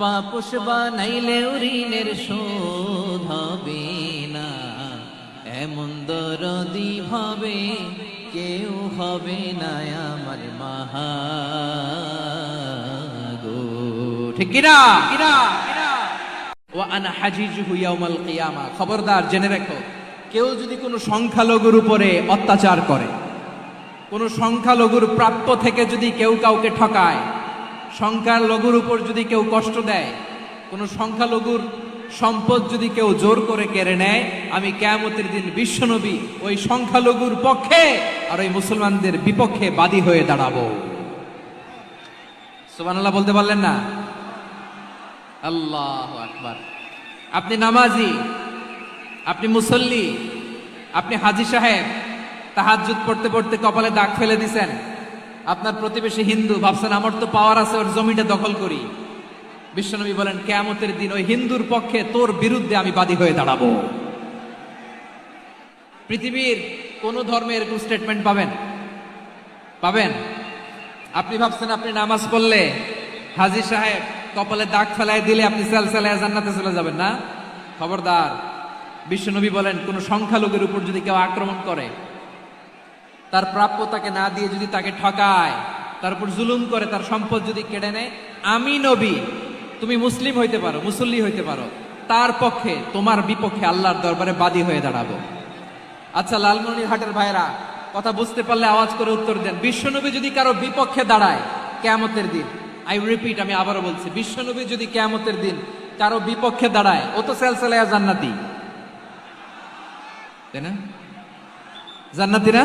পাপুষ বানাইলেও ঋণের শোধ হবে না। এমন দরদি ভাবে কেউ হবে না আমার মাহা ঠিক ইয়াউমাল কিয়ামা। খবরদার জেনে রেখো, কেউ যদি কোনো সংখ্যালঘুর উপরে অত্যাচার করে, কোনো সংখ্যালঘুর প্রাপ্য থেকে যদি কেউ কাউকে ঠকায় সংখ্যালঘুর উপর যদি কেউ কষ্ট দেয়, কোনো সংখ্যালঘুর সম্পদ যদি কেউ জোর করে কেড়ে নেয়, আমি কেয়ামতের দিন বিশ্বনবী ওই সংখ্যালঘুর পক্ষে আর ওই মুসলমানদের বিপক্ষে বাদী হয়ে দাঁড়াবো। সুবহানাল্লাহ বলতে পারলেন না? আল্লাহ আকবার। আপনি নামাজি, আপনি মুসল্লি, আপনি হাজি সাহেব, তাহাজ্জুদ পড়তে পড়তে কপালে দাগ ফেলে দিছেন। আপনার প্রতিবেশী হিন্দু ভাবছেন, আমার তো পাওয়ার আছে, ওর জমিটা দখল করি। বিশ্বনবী বলেন, কেয়ামতের দিন ওই হিন্দুর পক্ষে তোর বিরুদ্ধে আমি বাদী হয়ে দাঁড়াবো। পৃথিবীর কোন ধর্মে এরকম স্টেটমেন্ট পাবেন? পাবেন? আপনি ভাবছেন, আপনি নামাজ পড়লে হাজি সাহেব কপালে দাগ ফেলায় দিলে আপনি সেল সেলায় জান্নাতে চলে যাবেন না? খবরদার, বিশ্বনবী বলেন, কোন সংখ্যালঘুর উপর যদি কেউ আক্রমণ করে তার প্রাপ্য তাকে না দিয়ে যদি তাকে ঠকায়, তার উপর জুলুম করে, তার সম্পদ যদি কেড়ে নেয়, আমি নবী, তুমি মুসলিম হইতে পারো, মুসল্লি হইতে পারো, তার পক্ষে, তোমার বিপক্ষে আল্লাহর দরবারে বাদী হয়ে দাঁড়াবো। আচ্ছা লালমনির হাটের ভাইরা কথা বুঝতে পারলে আওয়াজ করে উত্তর দেন। বিশ্বনবী যদি কারও বিপক্ষে দাঁড়ায়, কেয়ামতের দিন আই রিপিট আমি আবারও বলছি, বিশ্বনবী যদি কেয়ামতের দিন কারও বিপক্ষে দাঁড়ায়, ও তো সেলসেলায়া জান্নাতি। তাই না? জান্নাতি না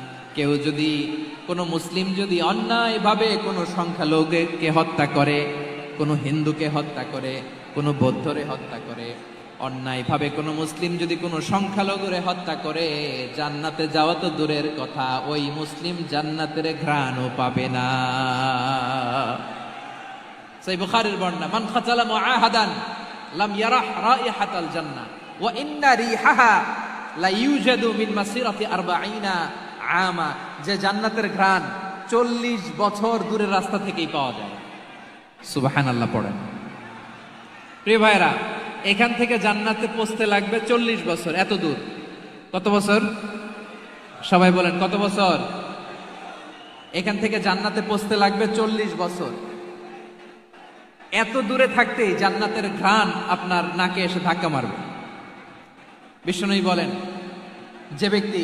কেউ যদি, কোনো মুসলিম যদি অন্যায়ভাবে কোনো সংখ্যালঘুকে হত্যা করে, কোনো হিন্দুকে হত্যা করে, কোনো বৌদ্ধরে হত্যা করে, অন্যায়ভাবে কোনো মুসলিম যদি কোনো সংখ্যালঘুরে হত্যা করে, জান্নাতে যাওয়া তো দূরের কথা, ওই মুসলিম জান্নাতের ঘ্রাণও পাবে না। সেই বুখারীর বর্ণনা, মান খাচালা মুআহাদান, লাম ইয়ারাহ রাইহাতাল জান্নাহ, ওয়া ইন্না রিহাহা লা ইউজাদু মিন মাসিরাতি 40 আমা, যে জান্নাতের ঘ্রাণ 40 বছর দূরের রাস্তা থেকেই পাওয়া যায়। সুবহানাল্লাহ পড়েন। প্রিয় ভাইরা এখান থেকে জান্নাতে পৌঁছতে লাগবে চল্লিশ বছর, এত দূর। কত বছর? সবাই বলেন, কত বছর? এখান থেকে জান্নাতে পৌঁছতে লাগবে চল্লিশ বছর। এত দূরে থাকতেই জান্নাতের ঘ্রাণ আপনার নাকে এসে ধাক্কা মারবে। বিষ্ণুই বলেন, যে ব্যক্তি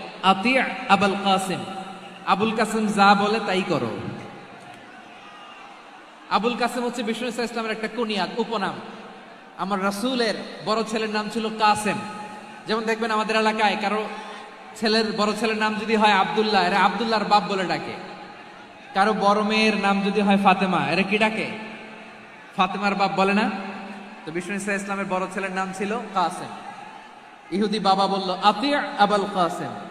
আতি আবুল কাসিম। আবুল কাসিম যা বলে তাই করো। আবুল কাসিম হচ্ছে বিষ্ণু ইসলামের একটা কুনিয়াত উপনাম। আমার রাসূলের বড় ছেলের নাম ছিল কাসেম। যেমন দেখবেন আমাদের এলাকায় কারও ছেলের বড় ছেলের নাম যদি হয় আবদুল্লাহ, এরা আব্দুল্লাহর বাপ বলে ডাকে। কারও বড় মেয়ের নাম যদি হয় ফাতেমা, এরা কি ডাকে? ফাতেমার বাপ বলে না? তো বিষ্ণু ইসা ইসলামের বড় ছেলের নাম ছিল কাসেম। ইহুদি বাবা বলল আতিয়া আবুল কাসেম।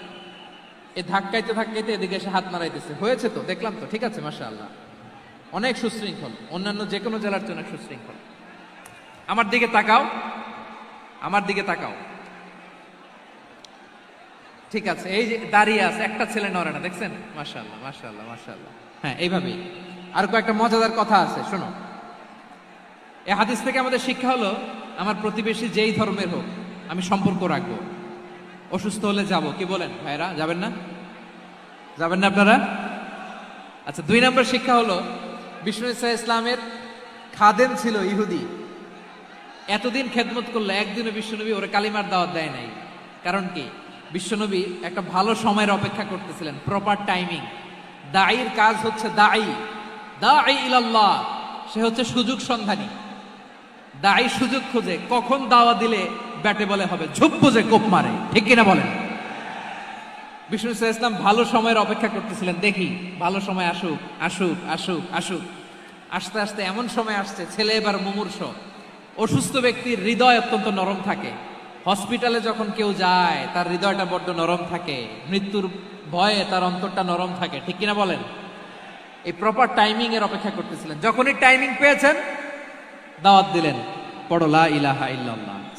এই ধাক্কাইতে ধাক্কাইতে এদিকে এসে হাত মারাইতেছে হয়েছে তো? দেখলাম তো। ঠিক আছে মাসা আল্লাহ অনেক সুশৃঙ্খল। অন্যান্য যে কোনো জেলার জন্য সুশৃঙ্খল। আমার দিকে তাকাও। আমার দিকে তাকাও। ঠিক আছে, এই যে দাঁড়িয়ে আছে, একটা ছেলে নড়ে না, দেখছেন? মাশাআল্লাহ মাশাআল্লাহ মাশাআল্লাহ। হ্যাঁ এইভাবেই। আর কয়েকটা মজাদার কথা আছে, শোনো। এ হাদিস থেকে আমাদের শিক্ষা হলো, আমার প্রতিবেশী যেই ধর্মের হোক, আমি সম্পর্ক রাখব। অসুস্থ হলে যাব। কি বলেন? ভাইরা যাবেন না? যাবেন না আপনারা? আচ্ছা দুই নম্বর শিক্ষা হলো, বিষ্ণু ইসা ইসলামের খাদেম ছিল ইহুদি। এতদিন খেদমত করল একদিনও বিশ্বনবী ওরা কালিমার দাওয়াত দেয় নাই। কারণ কি? বিশ্বনবী একটা ভালো সময়ের অপেক্ষা করতেছিলেন প্রপার টাইমিং দায়ীর কাজ হচ্ছে দায়ী দায়ী ইলাল্লাহ, সে হচ্ছে সুযোগ সন্ধানী। দায়ী সুযোগ খোঁজে, কখন দাওয়া দিলে ব্যাটে বলে হবে, ঝুপ বুঝে কোপ মারে, ঠিক কিনা বলেন? বিষ্ণু ইসা ইসলাম ভালো সময়ের অপেক্ষা করতেছিলেন, দেখি, ভালো সময় আসুক আসুক আসুক আসুক। আস্তে আস্তে এমন সময় আসছে, ছেলে এবার মুমূর্ষ। অসুস্থ ব্যক্তির হৃদয় অত্যন্ত নরম থাকে। হসপিটালে যখন কেউ যায়, তার হৃদয়টা বড্ড নরম থাকে। মৃত্যুর ভয়ে তার অন্তরটা নরম থাকে, ঠিক কিনা বলেন? এই প্রপার টাইমিং এর অপেক্ষা করতেছিলেন। যখনই টাইমিং পেয়েছেন, দাওয়াত দিলেন, পড়ো লা ইলাহা ইল্লাল্লাহ।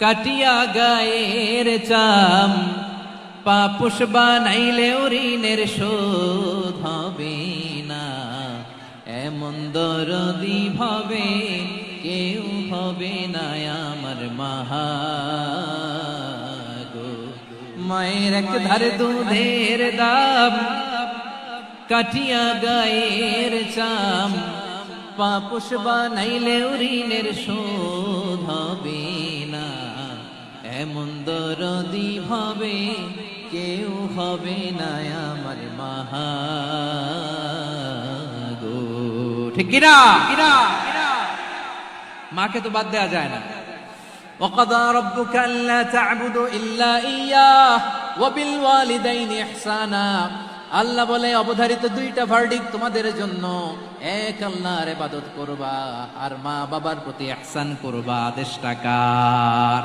কাটিয়া গায়ের চাম। পাপুষ বানাইলে ঋণের শোধ হবে না। এমন দরদি ভাবে, কেউ হবে না আমার মাহা মায়ের এক ধারে দুধের দাম, কাটিয়া গায়ের চাম। পাপুষ বানাইলে ঋণের শোধ হবে এমন দরদি ভাবে কেউ হবে না আমার মাহা গো ঠিক কিনা কিনা মাকে তো বাদ দেওয়া যায় না وقضى ربك ألا تعبدوا إلا إياه وبالوالدين إحسانا আল্লাহ বলে অবধারিত দুইটা ভার্ডিক তোমাদের জন্য এক আল্লাহর ইবাদত করবা আর মা বাবার প্রতি ইহসান করবা আদেশটা কার